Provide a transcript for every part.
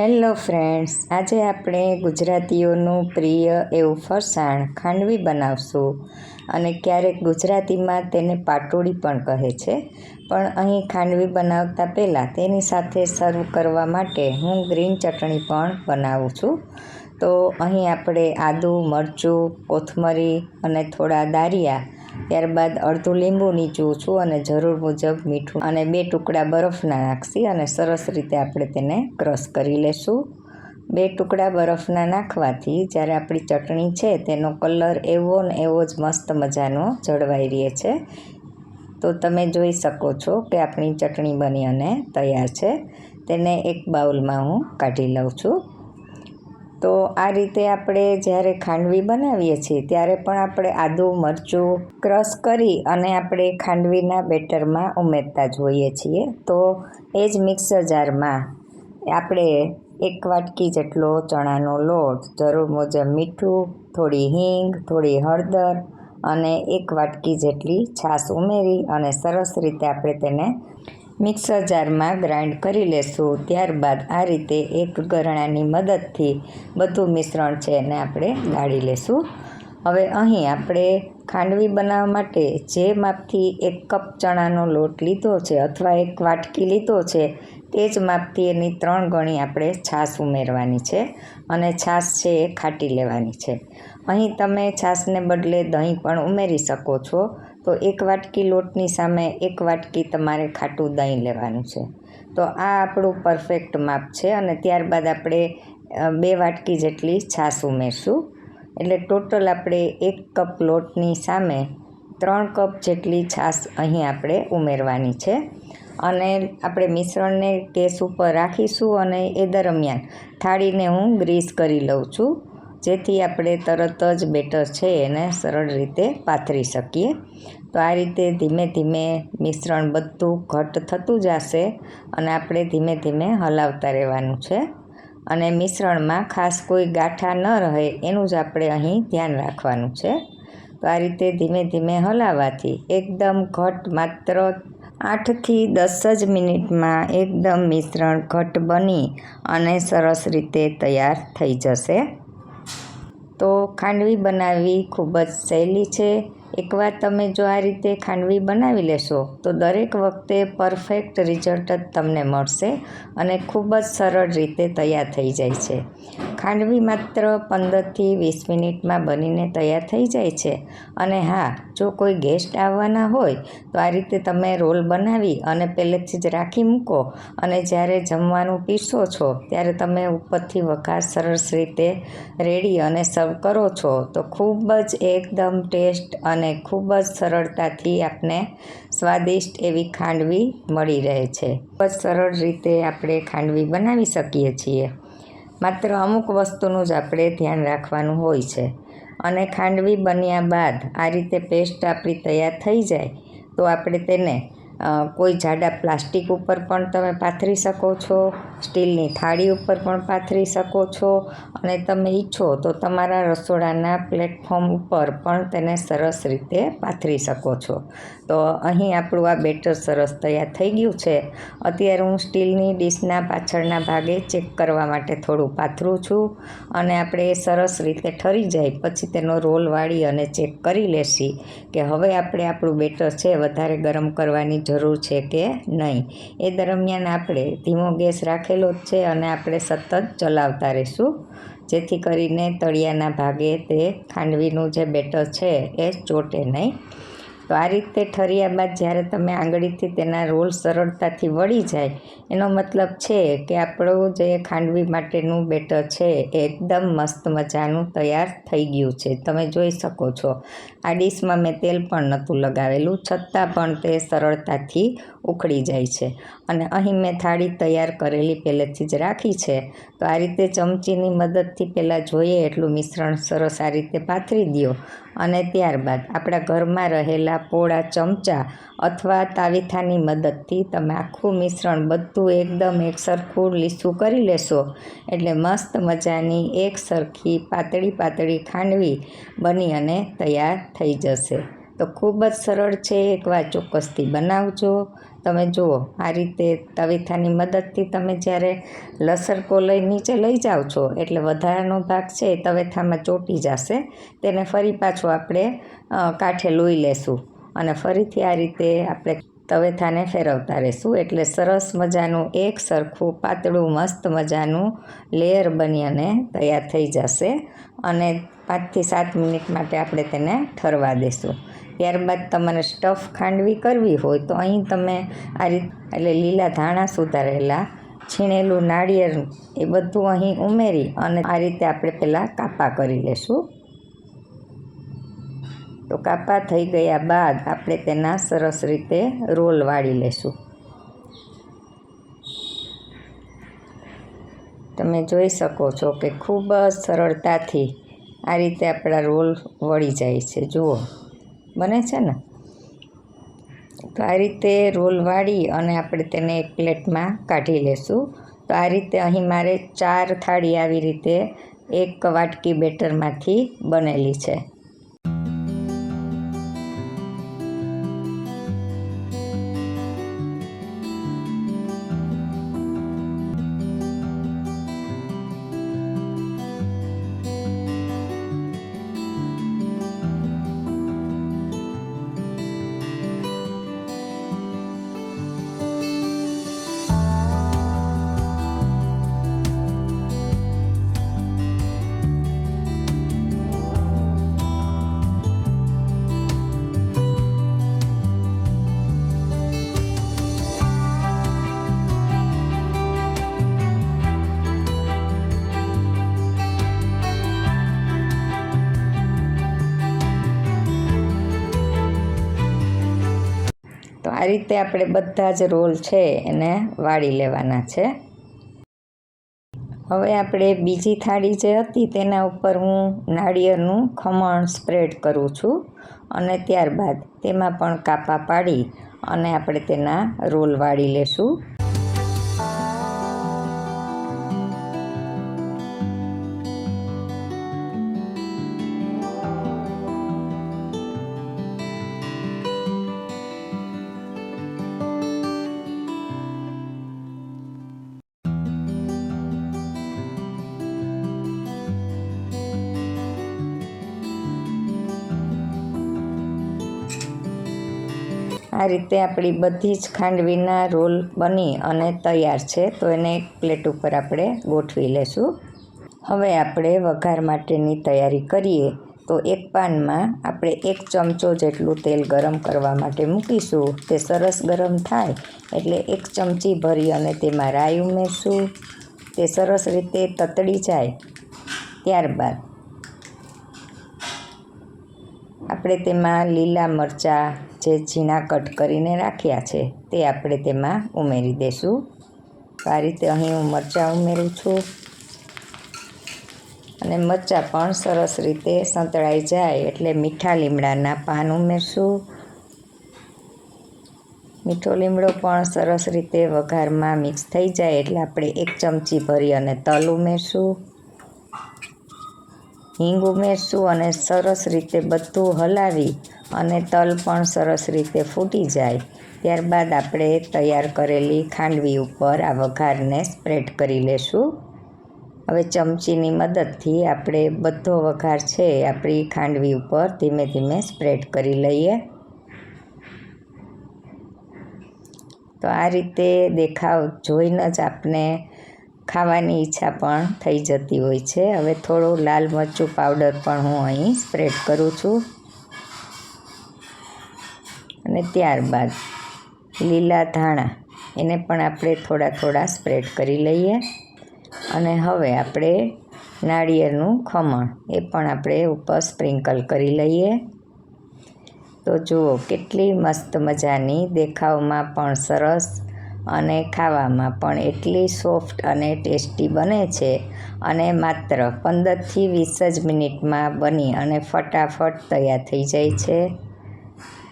Hello friends, આજે આપણે ગુજરાતીઓનું પ્રિય એવું ફરસાણ ખાંડવી બનાવશું અને ક્યારેક ગુજરાતીમાં તેને પાટોળી પણ કહે છે. પણ અહીં ખાંડવી બનાવતા પહેલાં તેની સાથે સર્વ કરવા માટે હું ગ્રીન ચટણી પણ બનાવું છું. તો અહીં આપણે આદું, મરચું, કોથમરી અને થોડા દારિયા ત્યારબાદ અડધું લીંબુ નીચું છું અને જરૂર મુજબ મીઠું અને બે ટુકડા બરફના નાખશી અને સરસ રીતે આપણે તેને ક્રશ કરી લેશું. બે ટુકડા બરફના નાખવાથી જ્યારે આપણી ચટણી છે તેનો કલર એવો ને એવો જ મસ્ત મજાનો જળવાઈ રહે છે. તો તમે જોઈ શકો છો કે આપણી ચટણી બની અને તૈયાર છે. તેને એક બાઉલમાં હું કાઢી લઉં છું. તો આ રીતે આપણે જ્યારે ખાંડવી બનાવીએ છીએ, ત્યારે પણ આપણે આદું મરચું ક્રશ કરી અને આપણે ખાંડવીના બેટરમાં ઉમેરતા જ હોઈએ છીએ. તો એ જ મિક્સર જારમાં આપણે એક વાટકી જેટલો ચણાનો લોટ, જરૂર મુજબ મીઠું, થોડી હિંગ, થોડી હળદર અને એક વાટકી જેટલી છાશ ઉમેરી અને સરસ રીતે આપણે તેને મિક્સર જારમાં ગ્રાઇન્ડ કરી લેશું. ત્યારબાદ આ રીતે એક ગરણાની મદદથી બધું મિશ્રણ છે એને આપણે ગાળી લેશું. હવે અહીં આપણે ખાંડવી બનાવવા માટે જે માપથી એક કપ ચણાનો લોટ લીધો છે અથવા એક વાટકી લીધો છે, તે જ માપથી એની ત્રણ ગણી આપણે છાશ ઉમેરવાની છે અને છાશ છે એ ખાટી લેવાની છે. અહીં તમે છાશને બદલે દહીં પણ ઉમેરી શકો છો. તો એક વાટકી લોટની સામે એક વાટકી તમારે ખાટું દહીં લેવાનું છે. તો આ આપણું પરફેક્ટ માપ છે અને ત્યારબાદ આપણે બે વાટકી જેટલી છાશ ઉમેરશું. એટલે ટોટલ આપણે એક કપ લોટની સામે ત્રણ કપ જેટલી છાશ અહીં આપણે ઉમેરવાની છે. અને આપણે મિશ્રણને ગેસ ઉપર રાખીશું અને એ દરમિયાન થાળીને હું ગ્રીસ કરી લઉં છું. જેથી આપણે તરત જ બેટર છે એને સરળ રીતે પાથરી શકીએ. તો આ રીતે ધીમે ધીમે મિશ્રણ બધું ઘટ થતું જશે અને આપણે ધીમે ધીમે હલાવતા રહેવાનું છે. અને મિશ્રણમાં ખાસ કોઈ ગાંઠા ન રહે એનું જ આપણે અહીં ધ્યાન રાખવાનું છે. તો આ રીતે ધીમે ધીમે હલાવવાથી એકદમ ઘટ માત્ર આઠથી દસ જ મિનિટમાં એકદમ મિશ્રણ ઘટ બની અને સરસ રીતે તૈયાર થઈ જશે. તો ખાંડવી બનાવવી ખૂબ જ સહેલી છે. એકવાર તમે જો આ રીતે ખાંડવી બનાવી લેશો, તો દરેક વખતે પરફેક્ટ રિઝલ્ટ જ તમને મળશે અને ખૂબ જ સરળ રીતે તૈયાર થઈ જાય છે. ખાંડવી માત્ર પંદરથી વીસ મિનિટમાં બનીને તૈયાર થઈ જાય છે. અને હા જો કોઈ ગેસ્ટ આવવાના હોય, તો આ રીતે તમે રોલ બનાવી અને પહેલેથી જ રાખી મૂકો. અને જ્યારે જમવાનું પીરસો છો, ત્યારે તમે ઉપરથી વઘાર સરસ રીતે રેડી અને સર્વ કરો છો. તો ખૂબ જ એકદમ ટેસ્ટ અને ખૂબ જ સરળતાથી આપને સ્વાદિષ્ટ એવી ખાંડવી મળી રહે છે. ખૂબ જ સરળ રીતે આપણે ખાંડવી બનાવી શકીએ છીએ. માત્ર અમુક વસ્તુનું જ આપણે ધ્યાન રાખવાનું હોય છે. અને ખાંડવી બન્યા બાદ આ રીતે પેસ્ટ આપણી તૈયાર થઈ જાય તો આપણે તેને કોઈ જાડા પ્લાસ્ટિક ઉપર પણ તમે પાથરી શકો છો, સ્ટીલની થાળી ઉપર પણ પાથરી શકો છો અને તમે ઈચ્છો તો તમારા રસોડાના પ્લેટફોર્મ ઉપર પણ તેને સરસ રીતે પાથરી શકો છો. તો અહીં આપણું આ બેટર સરસ તૈયાર થઈ ગયું છે. અત્યારે હું સ્ટીલની ડીશના પાછળના ભાગે ચેક કરવા માટે થોડું પાથરું છું અને આપણે એ સરસ રીતે ઠરી જાય, પછી તેનો રોલ વાળી અને ચેક કરી લેશી કે હવે આપણે આપણું બેટર છે વધારે ગરમ કરવાની જરૂર છે કે નહીં. એ દરમિયાન આપણે ધીમો ગેસ રાખેલો જ છે અને આપણે સતત ચલાવતા રહીશું. જેથી કરીને તળિયાના ભાગે તે ખાંડવીનું જે બેટર છે એ ચોટે નહીં. તો આ રીતે ઠર્યા બાદ જ્યારે તમે આંગળીથી તેના રોલ સરળતાથી વળી જાય, એનો મતલબ છે કે આપણું જે ખાંડવી માટેનું બેટર છે એ એકદમ મસ્ત મજાનું તૈયાર થઈ ગયું છે. તમે જોઈ શકો છો, આ ડીશમાં મેં તેલ પણ નહોતું લગાવેલું, છતાં પણ તે સરળતાથી ઉખડી જાય છે. અને અહીં મેં થાળી તૈયાર કરેલી પહેલેથી જ રાખી છે. તો આ રીતે ચમચીની મદદથી પહેલાં જોઈએ એટલું મિશ્રણ સરસ આ રીતે પાથરી દો અને ત્યારબાદ આપણા ઘરમાં રહેલા પોળા ચમચા અથવા તાવીથાની મદદથી તમે આખું મિશ્રણ બધું એકદમ એક સરખું લીસું કરી લેશો. એટલે મસ્ત મજાની એક સરખી પાતળી પાતળી ખાંડવી બની અને તૈયાર થઈ જશે. તો ખૂબ જ સરળ છે, એકવાર ચોક્કસથી બનાવજો. તમે જુઓ, આ રીતે તવીથાની મદદથી તમે જ્યારે લસરકો લઈ નીચે લઈ જાઓ છો, એટલે વધારાનો ભાગ છે એ તવેથામાં ચોંટી જશે. તેને ફરી પાછું આપણે કાંઠે લોહી લેશું. અને ફરીથી આ રીતે આપણે તવેથાને ફેરવતા રહેશું. એટલે સરસ મજાનું એક સરખું પાતળું મસ્ત મજાનું લેયર બની અને તૈયાર થઈ જશે અને પાંચથી સાત મિનિટ માટે આપણે તેને ઠરવા દેશું. ત્યારબાદ તમારે સ્ટફ ખાંડવી કરવી હોય તો અહીં તમે આ રીત, એટલે લીલા ધાણા સુધારેલા, છીણેલું નાળિયેર એ બધું અહીં ઉમેરી અને આ રીતે આપણે પહેલાં કાપા કરી લેશું. તો કાપા થઈ ગયા બાદ આપણે તેના સરસ રીતે રોલ વાળી લેશું. તમે જોઈ શકો છો કે ખૂબ જ સરળતાથી આ રીતે આપણા રોલ વળી જાય છે. જુઓ, બને છે ને? તો આ રીતે રોલ વાળી અને આપણે તેને એક પ્લેટમાં કાઢી લેશું. તો આ રીતે અહીં મારે ચાર થાળી આવી રીતે એક વાટકી બેટરમાંથી બનેલી છે. આ રીતે આપણે બધા જ રોલ છે એને વાળી લેવાના છે. હવે આપણે બીજી થાળી જે હતી તેના ઉપર હું નાળિયેરનું ખમણ સ્પ્રેડ કરું છું અને ત્યારબાદ તેમાં પણ કાપા પાડી અને આપણે તેના રોલ વાળી લેશું. આ રીતે આપણી બધી જ ખાંડવીના રોલ બની અને તૈયાર છે, તો એને એક પ્લેટ ઉપર આપણે ગોઠવી લેશું. હવે આપણે વઘાર માટેની તૈયારી કરીએ, તો એક પાનમાં આપણે એક ચમચો જેટલું તેલ ગરમ કરવા માટે મૂકીશું. તે સરસ ગરમ થાય, એટલે એક ચમચી ભરી અને તેમાં રાઈ ઉમેરશું. તે સરસ રીતે તતડી જાય, ત્યારબાદ આપણે તેમાં લીલા મરચાં જે ઝીણા કટ કરીને રાખ્યા છે, તે આપણે તેમાં ઉમેરી દઈશું આ રીતે અહીં હું મરચાં ઉમેરું છું. અને મરચાં પણ સરસ રીતે સંતળાઈ જાય એટલે મીઠા લીમડાના પાન ઉમેરશું. મીઠો લીમડો પણ સરસ રીતે વઘારમાં મિક્સ થઈ જાય એટલે આપણે એક ચમચી ભરી અને તલ ઉમેરશું. હિંગ ઉમેરશું અને સરસ રીતે બધું હલાવી અને તલ પણ સરસ રીતે ફૂટી જાય. ત્યારબાદ આપણે તૈયાર કરેલી ખાંડવી ઉપર આ વઘારને સ્પ્રેડ કરી લેશું. હવે ચમચીની મદદથી આપણે બધો વઘાર છે આપણી ખાંડવી ઉપર ધીમે ધીમે સ્પ્રેડ કરી લઈએ. તો આ રીતે દેખાવ જોઈને જ આપને ખાવાની ઈચ્છા પણ થઈ જતી હોય છે. હવે થોડું લાલ મરચું પાવડર પણ હું અહીં સ્પ્રેડ કરું છું. અને ત્યારબાદ લીલા ધાણા, એને પણ આપણે થોડા થોડા સ્પ્રેડ કરી લઈએ. અને હવે આપણે નાળિયેરનું ખમણ, એ પણ આપણે ઉપર સ્પ્રિંકલ કરી લઈએ. તો જુઓ, કેટલી મસ્ત મજાની દેખાવમાં પણ સરસ અને ખાવામાં પણ એટલી સોફ્ટ અને ટેસ્ટી બને છે અને માત્ર પંદરથી વીસ જ મિનિટમાં બની અને ફટાફટ તૈયાર થઈ જાય છે.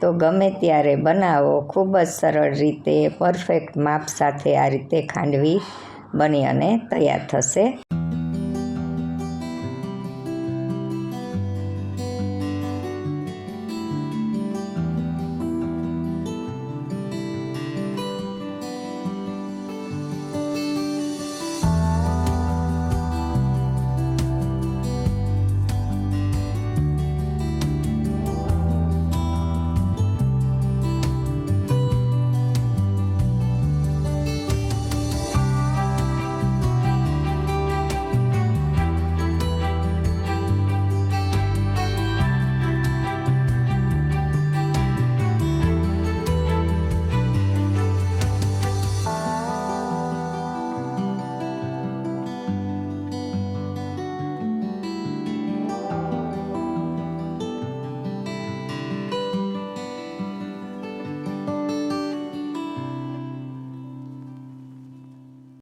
તો ગમે ત્યારે બનાવો, ખૂબ જ સરળ રીતે પરફેક્ટ માપ સાથે આ રીતે ખાંડવી બની અને તૈયાર થશે.